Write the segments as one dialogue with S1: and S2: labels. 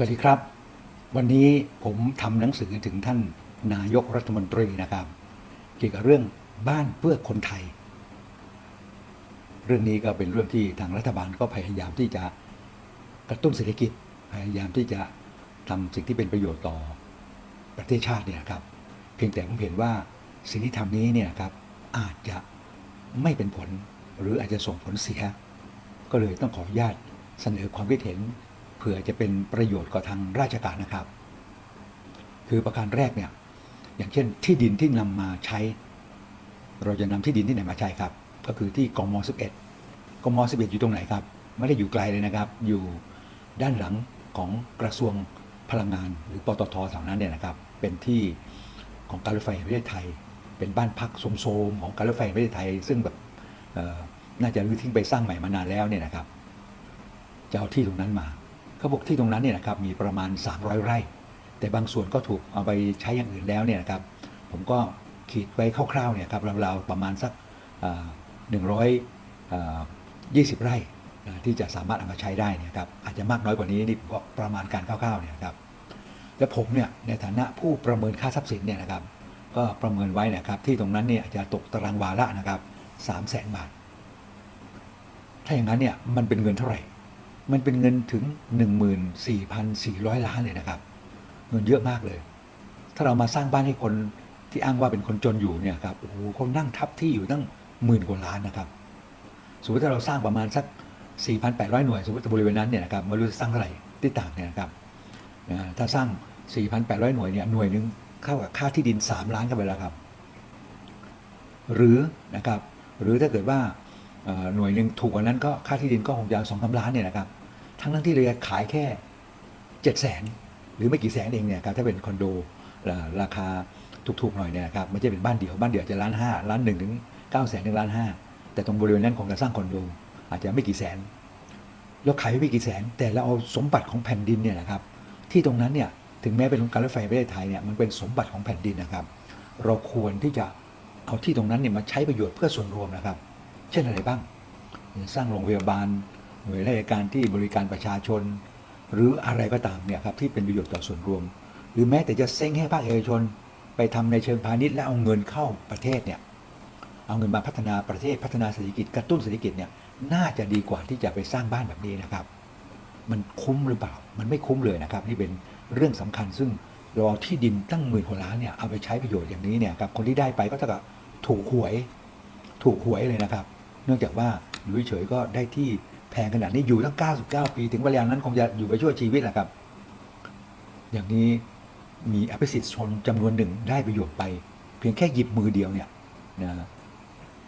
S1: สวัสดีครับ วันนี้ผมทำหนังสือถึงท่านนายกรัฐมนตรีนะครับ เกี่ยวกับเรื่องบ้านเพื่อคนไทย เรื่องนี้ก็เป็นเรื่องที่ทางรัฐบาลก็พยายามที่จะกระตุ้นเศรษฐกิจพยายามที่จะทำสิ่งที่เป็นประโยชน์ต่อประเทศชาติเนี่ยครับ เพียงแต่ผมเห็นว่าสิ่งที่ทำนี้เนี่ยครับอาจจะไม่เป็นผลหรืออาจจะส่งผลเสีย ก็เลยต้องขออนุญาตเสนอความคิดเห็น ผื่อจะเป็นประโยชน์กับทางราชการนะครับ คือประการแรกเนี่ยอย่างเช่นที่ดินที่นำมาใช้ เราจะนำที่ดินที่ไหนมาใช้ครับ ก็คือที่กม11กม11 อยู่ตรงไหนครับ ไม่ได้อยู่ไกลเลยนะครับ อยู่ด้านหลังของกระทรวงพลังงาน หรือปตทแถวนั้นเนี่ยนะครับ เป็นที่ของการรถไฟแห่งประเทศไทย เป็นบ้านพักโสมๆของการรถไฟแห่งประเทศไทย ซึ่งแบบน่าจะรื้อทิ้งไปสร้างใหม่มานานแล้วเนี่ยนะครับจะเอาที่ตรงนั้นมา เขาบอกที่ตรงนั้นเนี่ยนะครับมีประมาณ 300 ไร่ แต่บางส่วนก็ถูกเอาไปใช้อย่างอื่นแล้วเนี่ยนะครับ ผมก็ขีดไว้คร่าวๆเนี่ยครับราวๆประมาณสักหนึ่งร้อยยี่สิบไร่ที่จะสามารถเอามาใช้ได้เนี่ยครับอาจจะมากน้อยกว่านี้นี่ก็ประมาณการคร่าวๆเนี่ยครับและผมเนี่ยในฐานะผู้ประเมินค่าทรัพย์สินเนี่ยนะครับ ก็ประเมินไว้นะครับที่ตรงนั้นเนี่ยอาจจะตกตารางวาละนะครับสามแสนบาท ถ้าอย่างนั้นเนี่ยมันเป็นเงินเท่าไหร่ มันเป็นเงินถึง 14,400 ล้านเลยนะครับ เงินเยอะมากเลย ถ้าเรามาสร้างบ้านให้คนที่อ้างว่าเป็นคนจนอยู่เนี่ยครับโอ้โหเขานั่งทับที่อยู่ตั้งหมื่นกว่าล้านนะครับ สมมติถ้าเราสร้างประมาณสัก 4,800 หน่วยสมมติบริเวณนั้นเนี่ยนะครับไม่รู้จะสร้างเท่าไหร่ที่ต่างเนี่ยนะครับถ้าสร้าง 4,800 หน่วยเนี่ยหน่วยหนึ่งเข้ากับค่าที่ดิน 3 ล้านกันไปแล้วครับ หรือนะครับ หรือถ้าเกิดว่าหน่วยหนึ่งถูกกว่านั้นก็ค่าที่ดินก็คงจะสองสาล้านเนี่ยนะครับ ทั้งทั้งที่เราจะขายแค่เจ็ดแสนหรือไม่กี่แสนเองเนี่ยครับถ้าเป็นคอนโดราคาถูกๆหน่อยเนี่ยครับไม่ใช่เป็นบ้านเดี่ยวบ้านเดี่ยวจะล้านห้าล้านหนึ่งถึงเก้าแสนถึงล้านห้าแต่ตรงบริเวณนั้นคงจะสร้างคอนโด อาจจะไม่กี่แสนเราขายไม่กี่แสน แต่เราเอาสมบัติของแผ่นดินเนี่ยนะครับ ที่ตรงนั้นเนี่ยถึงแม้เป็นการรถไฟประเทศไทยเนี่ยมันเป็นสมบัติของแผ่นดินนะครับ เราควรที่จะเอาที่ตรงนั้นเนี่ยมาใช้ประโยชน์เพื่อส่วนรวมนะครับ เช่นอะไรบ้าง สร้างโรงพยาบาล หน่วยราชการที่บริการประชาชน หรืออะไรก็ตามเนี่ยครับที่เป็นประโยชน์ต่อส่วนรวม หรือแม้แต่จะเซ้งให้ภาคเอกชน ไปทำในเชิงพาณิชย์และเอาเงินเข้าประเทศเนี่ยเอาเงินมาพัฒนาประเทศพัฒนาเศรษฐกิจกระตุ้นเศรษฐกิจเนี่ยน่าจะดีกว่าที่จะไปสร้างบ้านแบบนี้นะครับ มันคุ้มหรือเปล่า มันไม่คุ้มเลยนะครับ นี่เป็นเรื่องสำคัญซึ่งเราเอาที่ดินตั้งหมื่นกว่าล้านเนี่ยเอาไปใช้ประโยชน์อย่างนี้เนี่ยครับคนที่ได้ไปก็เท่ากับถูกหวย ถูกหวยเลยนะครับ เนื่องจากว่าอยู่เฉยก็ได้ที่ แพงขนาดนี้อยู่ตั้ง 99 ปี ถึงเวลานั้นคงจะอยู่ไปชั่วชีวิตแหละครับ อย่างนี้มีอภิสิทธิ์ชนจำนวนหนึ่งได้ประโยชน์ไป เพียงแค่หยิบมือเดียวเนี่ยนะ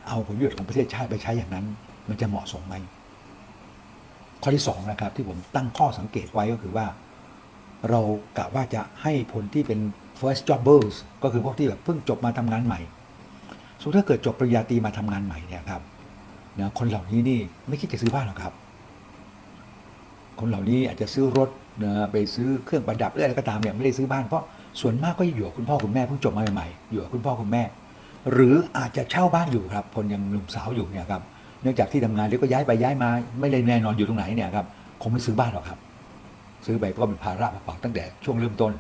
S1: เอาผลประโยชน์ของประเทศชาติไปใช้อย่างนั้น มันจะเหมาะสมไหมข้อที่สองนะครับที่ผมตั้งข้อสังเกตไว้ก็คือว่า เรากะว่าจะให้คนที่เป็น first jobbers ก็คือพวกที่แบบเพิ่งจบมาทำงานใหม่สมมติถ้าเกิดจบปริญญาตรีมาทำงานใหม่เนี่ยครับ นะคนเหล่านี้นี่ไม่คิดจะซื้อบ้านหรอกครับ คนเหล่านี้อาจจะซื้อรถนะไปซื้อเครื่องประดับหรืออะไรก็ตามเนี่ยไม่ได้ซื้อบ้านเพราะส่วนมากก็อยู่กับคุณพ่อคุณแม่เพิ่งจบมาใหม่ๆอยู่กับคุณพ่อคุณแม่ หรืออาจจะเช่าบ้านอยู่ครับ คนยังหนุ่มสาวอยู่เนี่ยครับเนื่องจากที่ทำงานแล้วก็ย้ายไปย้ายมาไม่ได้แน่นอนอยู่ตรงไหนเนี่ยครับคงไม่ซื้อบ้านหรอกครับ ซื้อไปก็เป็นภาระเปล่าตั้งแต่ช่วงเริ่มต้น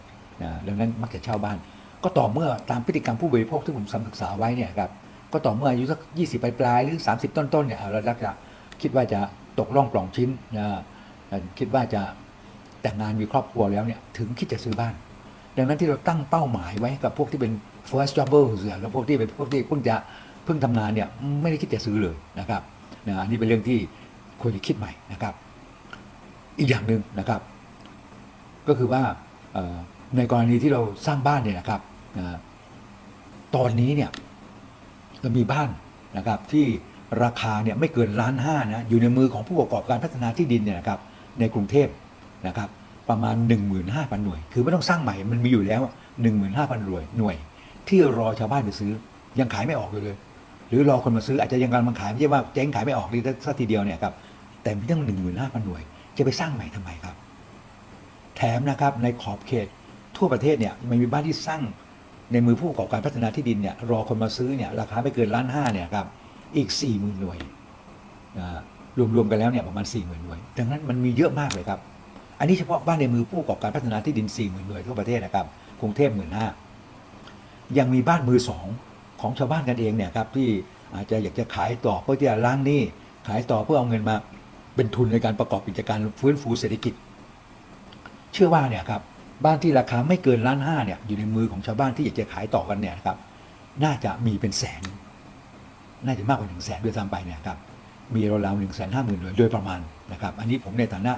S1: นะดังนั้นมักจะเช่าบ้าน ก็ต่อเมื่อตามพฤติกรรมผู้บริโภคที่ผมศึกษาไว้เนี่ยครับ ก็ต่อเมื่ออายุสัก20ปลายๆหรือ 30 ต้นๆเนี่ยเราจะคิดว่าจะตกร่องปล่องชิ้นนะคิดว่าจะแต่งงานมีครอบครัวแล้วเนี่ยถึงคิดจะซื้อบ้าน ดังนั้นที่เราตั้งเป้าหมายไว้กับพวกที่เป็น first jobbers แล้วพวกที่เป็นพวกที่เพิ่งจะเพิ่งทำงานเนี่ยไม่ได้คิดจะซื้อเลยนะครับนะอันนี้เป็นเรื่องที่ควรจะคิดใหม่นะครับ อีกอย่างหนึ่งนะครับ ก็คือว่าในกรณีที่เราสร้างบ้านเนี่ยนะครับตอนนี้เนี่ย เรามีบ้านนะครับที่ราคาเนี่ยไม่เกินล้านห้านะอยู่ในมือของผู้ประกอบการพัฒนาที่ดินเนี่ยนะครับในกรุงเทพนะครับประมาณ 15,000 หน่วย คือไม่ต้องสร้างใหม่มันมีอยู่แล้ว 15,000 หน่วยหน่วย ที่รอชาวบ้านไปซื้อยังขายไม่ออกอยู่เลย หรือรอคนมาซื้ออาจจะยังกำลังขายไม่ใช่ว่าเจ๊งขายไม่ออกเลยสักทีเดียวเนี่ยครับแต่มีตั้ง 15,000 หน่วย จะไปสร้างใหม่ทำไมครับ แถมนะครับในขอบเขตทั่วประเทศเนี่ยมันมีบ้านที่สร้าง ในมือผู้ประกอบการพัฒนาที่ดินเนี่ยรอคนมาซื้อเนี่ยราคาไม่เกินล้านห้าเนี่ยครับอีก4ี่หมื่นหน่วยรวมๆกันแล้วเนี่ยประมาณ4ี่หมื่นหน่วยดังนั้นมันมีเยอะมากเลยครับ อันนี้เฉพาะบ้านในมือผู้ประกอบการพัฒนาที่ดิน4 0,000หน่วยทั่วประเทศนะครับกรุงเทพหมื่นห้ายังมีบ้านมือสองของชาวบ้านกันเองเนี่ยครับที่อาจจะอยากจะขายต่อเพื่อที่จะล้างหนี้ขายต่อเพื่อเอาเงินมาเป็นทุนในการประกอบกิจการฟื้นฟูเศรษฐกิจ เชื่อว่าเนี่ยครับ บ้านที่ราคาไม่เกินล้านห้าเนี่ยอยู่ในมือของชาวบ้านที่อยากจะขายต่อกันเนี่ยครับ น่าจะมีเป็นแสน น่าจะมากกว่าหนึ่งแสนด้วยซ้ำไปเนี่ยครับ มีราวๆหนึ่งแสนห้าหมื่นหน่วยโดยประมาณนะครับ อันนี้ผมในฐานะ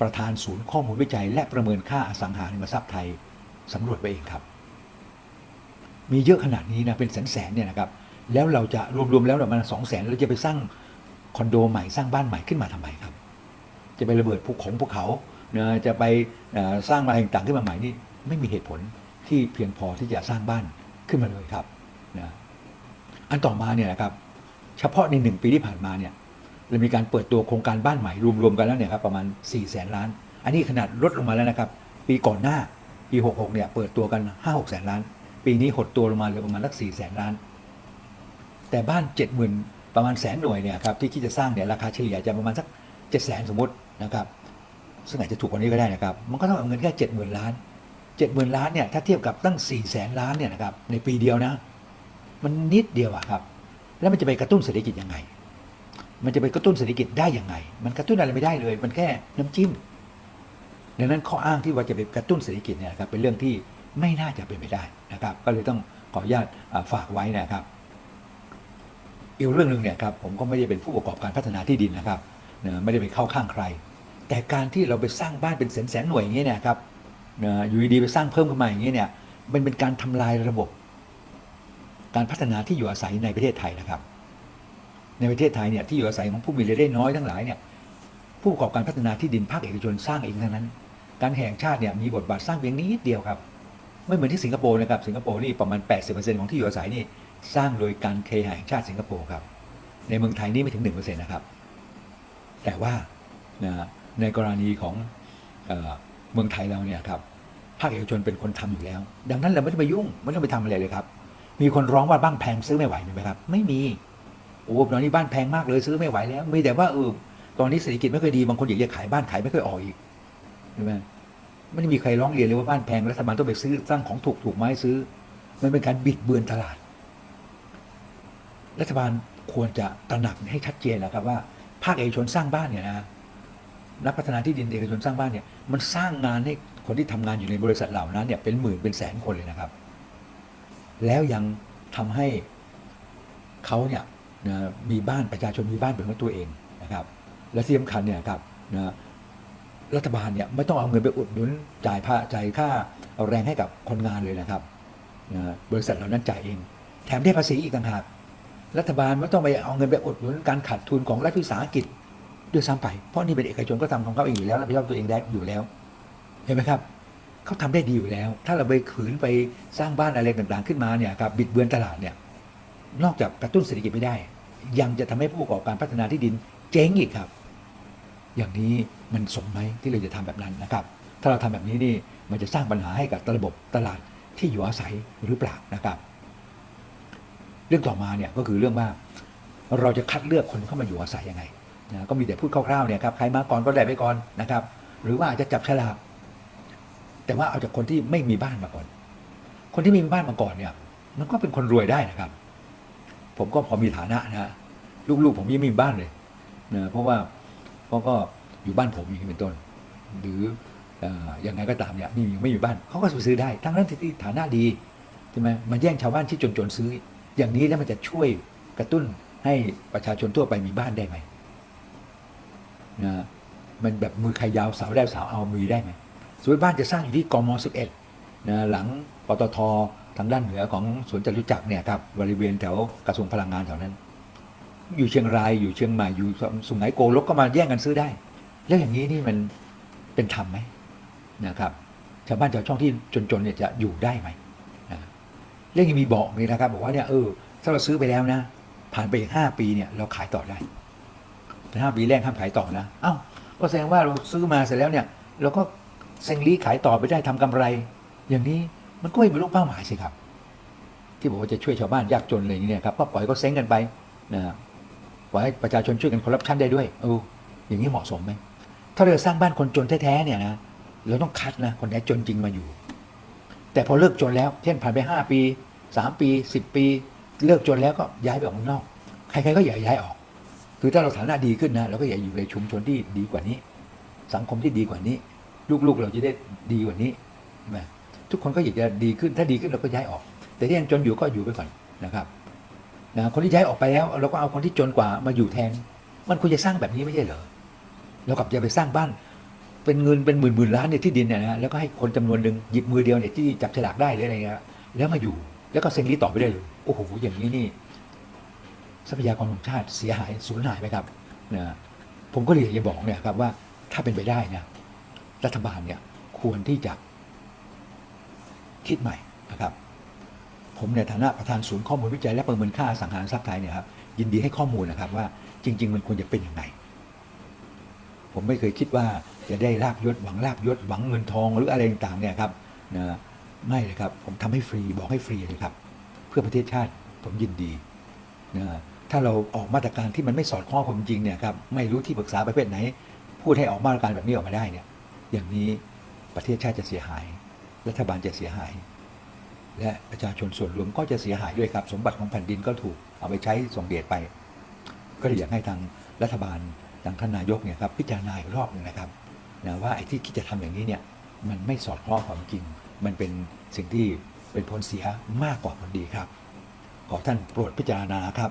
S1: ประธานศูนย์ข้อมูลวิจัย และประเมินค่าอสังหาริมทรัพย์ไทยสำรวจไปเองครับ มีเยอะขนาดนี้นะเป็นแสนๆเนี่ยนะครับ แล้วเราจะรวมๆแล้วประมาณสองแสนเราจะไปสร้างคอนโดใหม่สร้างบ้านใหม่ขึ้นมาทำไมครับ จะไประเบิดภูเขาภูเขา จะไปสร้างอะไรต่างๆขึ้นมาใหม่นี่ไม่มีเหตุผลที่เพียงพอที่จะสร้างบ้านขึ้นมาเลยครับนะอันต่อมาเนี่ยนะครับเฉพาะในหนึ่งปีที่ผ่านมาเนี่ยเรามีการเปิดตัวโครงการบ้านใหม่รวมๆกันแล้วเนี่ยครับประมาณ4ี่แสนล้าน อันนี้ขนาดลดลงมาแล้วนะครับ ปีก่อนหน้าปี 66เนี่ยเปิดตัวกัน 5 6แสนล้าน ปีนี้หดตัวลงมาเหลือประมาณสัก4แสนล้าน แต่บ้าน 70,000 ประมาณแสนหน่วยเนี่ยครับที่คิดจะสร้างเนี่ยราคาเฉลี่ยจะประมาณสัก7 0 0แสนสมมตินะครับ ซึ่งอาจจะถูกกว่านี้ก็ได้นะครับ มันก็ต้องเอาเงินแค่เจ็ดหมื่นล้านเจ็ดหมื่นล้านเนี่ยถ้าเทียบกับตั้งสี่แสนล้านเนี่ยนะครับในปีเดียวนะ มันนิดเดียวอะครับ แล้วมันจะไปกระตุ้นเศรษฐกิจยังไง มันจะไปกระตุ้นเศรษฐกิจได้ยังไง มันกระตุ้นอะไรไม่ได้เลย มันแค่น้ำจิ้มดังนั้นข้ออ้างที่ว่าจะไปกระตุ้นเศรษฐกิจเนี่ยนะครับเป็นเรื่องที่ไม่น่าจะเป็นไปได้นะครับ ก็เลยต้องขออนุญาตฝากไว้นะครับอีกเรื่องหนึ่งเนี่ยครับผมก็ไม่ได้เป็นผู้ประกอบการพัฒนาที่ดินนะครับ ไม่ได้ไปเข้าข้างใคร แต่การที่เราไปสร้างบ้านเป็นแสนแสนหน่วยอย่างเงี้ยเนะครับนะอยู่ดีๆไปสร้างเพิ่มขึ้นมาอย่างเงี้ยเนี่ยมันเป็นการทำลายระบบ การพัฒนาที่อยู่อาศัยในประเทศไทยนะครับ ในประเทศไทยเนี่ยที่อยู่อาศัยของผู้มีรายได้น้อยทั้งหลายเนี่ยผู้ประกอบการพัฒนาที่ดินภาคเอกชนสร้างเองทั้งนั้น การแห่งชาติเนี่ยมีบทบาทสร้างเพียงนิดเดียวครับ ไม่เหมือนที่สิงคโปร์นะครับสิงคโปร์นี่ประมาณ 80%ของที่อยู่อาศัยนี่สร้างโดยการเคหะแห่งชาติสิงคโปร์ครับ ในเมืองไทยนี่ไม่ถึง1%นะครับ แต่ว่านะ ในกรณีของเมืองไทยเราเนี่ยครับภาคเอกชนเป็นคนทำอยู่แล้ว ดังนั้นเราไม่ต้องไปยุ่งไม่ต้องไปทำอะไรเลยครับ มีคนร้องว่าบ้านแพงซื้อไม่ไหวไหมครับ ไม่มีโอ้ตอนนี้บ้านแพงมากเลยซื้อไม่ไหวแล้วมีแต่ว่าเออตอนนี้เศรษฐกิจไม่ค่อยดีบางคนอยากจะขายบ้านขายไม่ค่อยออกอีกใช่ไหมไม่ได้มีใครร้องเรียนเลยว่าบ้านแพงรัฐบาลต้องไปซื้อสร้างของถูกถูกไม้ซื้อ มันเป็นการบิดเบือนตลาด รัฐบาลควรจะตระหนักให้ชัดเจนนะครับว่า ภาคเอกชนสร้างบ้านเนี่ยนะ นักพัฒนาที่ดินเอกชนสร้างบ้านเนี่ยมันสร้างงานให้คนที่ทำงานอยู่ในบริษัทเหล่านั้นเนี่ยเป็นหมื่นเป็นแสนคนเลยนะครับ แล้วยังทำให้เขาเนี่ยนะมีบ้านประชาชนมีบ้านเป็นของตัวเองนะครับ และที่สำคัญเนี่ยครับนะรัฐบาลเนี่ยไม่ต้องเอาเงินไปอุดหนุนจ่ายผ้าจ่ายค่าเอาแรงให้กับคนงานเลยนะครับนะบริษัทเหล่านั้นจ่ายเอง แถมได้ภาษีอีกต่างหากรัฐบาลไม่ต้องไปเอาเงินไปอุดหนุนการขาดทุนของรัฐวิสาหกิจ ด้วยซ้ำไป เพราะนี่เป็นเอกชนก็ทำของเขาเองอยู่แล้วรับผิดชอบตัวเองได้อยู่แล้ว เห็นไหมครับเขาทำได้ดีอยู่แล้ว ถ้าเราไปขืนไปสร้างบ้านอะไรต่างๆขึ้นมาเนี่ยครับบิดเบือนตลาดเนี่ยนอกจากกระตุ้นเศรษฐกิจไม่ได้ ยังจะทำให้ผู้ประกอบการพัฒนาที่ดินเจ๊งอีกครับ อย่างนี้มันสมไหมที่เราจะทำแบบนั้นนะครับ ถ้าเราทำแบบนี้นี่มันจะสร้างปัญหาให้กับระบบตลาดที่อยู่อาศัยหรือเปล่านะครับ เรื่องต่อมาเนี่ยก็คือเรื่องว่าเราจะคัดเลือกคนเข้ามาอยู่อาศัยยังไง นะก็มีแต่พูดคร่าวๆเนี่ยครับใครมาก่อนก็ได้ไปก่อนนะครับ หรือว่าอาจจะจับฉลากแต่ว่าเอาจากคนที่ไม่มีบ้านมาก่อน คนที่มีบ้านมาก่อนเนี่ยมันก็เป็นคนรวยได้นะครับ ผมก็พอมีฐานะนะลูกๆผมยังไม่มีบ้านเลยนะเพราะว่าเพราะก็อยู่บ้านผมอย่างนี้เป็นต้น หรือเอ่อยังไงก็ตามเนี่ยไม่มีไม่มีบ้านเขาก็ซื้อได้ ทั้งนั้นที่ฐานะดีใช่ไหมมาแย่งชาวบ้านที่จนๆซื้อ อย่างนี้แล้วมันจะช่วยกระตุ้นให้ประชาชนทั่วไปมีบ้านได้ไหม นะมันแบบมือใครยาวสาวได้สาวเอามือได้ไหมสมมติบ้านจะสร้างอยู่ที่กม11นะหลังปตททางด้านเหนือของสวนจตุจักรเนี่ยครับบริเวณแถวกระทรวงพลังงานแถวนั้น อยู่เชียงรายอยู่เชียงใหม่อยู่สุไหงโกลกก็มาแย่งกันซื้อได้ แล้วอย่างนี้นี่มันเป็นธรรมไหมนะครับชาวบ้านชาวช่องที่จนๆเนี่ยจะอยู่ได้ไหมนะเรื่องยังมีบอกเลยนะครับ บอกว่าเนี่ยเออถ้าเราซื้อไปแล้วนะ ผ่านไปอีกห้าปีเนี่ยเราขายต่อได้ ห้าปีแรกห้ามขายต่อนะเอ้าก็แสดงว่าเราซื้อมาเสร็จแล้วเนี่ยเราก็เซ็งลีขายต่อไปได้ทำกำไร อย่างนี้มันก็ไม่บรรลุเป้าหมายสิครับ ที่บอกว่าจะช่วยชาวบ้านยากจนอะไรอย่างเงี้ยครับก็ปล่อยก็เซ้งกันไปนะปล่อยให้ประชาชนช่วยกันคอร์รัปชันได้ด้วยเอออย่างนี้เหมาะสมไหมถ้าเราสร้างบ้านคนจนแท้ๆเนี่ยนะเราต้องคัดนะคนไหนจนจริงมาอยู่ แต่พอเลิกจนแล้ว เช่นผ่านไปห้าปีสามปีสิบปี เลิกจนแล้วก็ย้ายไปออกนอก ใครๆก็อย่าย้ายออก คือถ้าเราฐานะดีขึ้นนะเราก็อย่าอยู่ในชุมชนที่ดีกว่านี้ สังคมที่ดีกว่านี้ ลูกๆเราจะได้ดีกว่านี้ใช่ไหมทุกคนก็อยากจะดีขึ้นถ้าดีขึ้นเราก็ย้ายออก แต่ที่ยังจนอยู่ก็อยู่ไปก่อนนะครับนะคนที่ย้ายออกไปแล้ว เราก็เอาคนที่จนกว่ามาอยู่แทน มันควรจะสร้างแบบนี้ไม่ใช่เหรอเรากลับจะไปสร้างบ้าน เป็นเงินเป็นหมื่นหมื่นล้านเนี่ยที่ดินเนี่ยนะแล้วก็ให้คนจำนวนหนึ่งหยิบมือเดียวเนี่ยที่จับฉลากได้หรืออะไรเงี้ยแล้วมาอยู่แล้วก็เซ็นลีต่อไปได้เลยโอ้โหอย่างนี้นี่ ทรัพยากรของชาติเสียหายสูญหายไหมครับนะผมก็เลยอยากจะบอกเนี่ยครับว่าถ้าเป็นไปได้นะรัฐบาลเนี่ยควรที่จะคิดใหม่นะครับ ผมในฐานะประธานศูนย์ข้อมูลวิจัยและประเมินค่าสังหารทรัพย์ไทยเนี่ยครับยินดีให้ข้อมูลนะครับว่าจริง ๆ มันควรจะเป็นยังไงผมไม่เคยคิดว่าจะได้ลาบยศหวังลาบยศหวังเงินทองหรืออะไรต่างๆเนี่ยครับนะไม่เลยครับผมทำให้ฟรีบอกให้ฟรีเลยครับ เพื่อประเทศชาติผมยินดีนะ ถ้าเราออกมาตรการที่มันไม่สอดคล้องความจริงเนี่ยครับไม่รู้ที่ปรึกษาประเภทไหน พูดให้ออกมาตรการแบบนี้ออกมาได้เนี่ยอย่างนี้ประเทศชาติจะเสียหาย รัฐบาลจะเสียหาย และประชาชนส่วนรวมก็จะเสียหายด้วยครับ สมบัติของแผ่นดินก็ถูกเอาไปใช้ส่งเดชไป ก็เลยอยากให้ทางรัฐบาลทางท่านนายกเนี่ยครับพิจารณาอีกรอบหนึ่งนะครับนะว่าไอ้ที่คิดจะทำอย่างนี้เนี่ยมันไม่สอดคล้องความจริง มันเป็นสิ่งที่เป็นผลเสียมากกว่าผลดีครับ ขอท่านโปรดพิจารณาครับ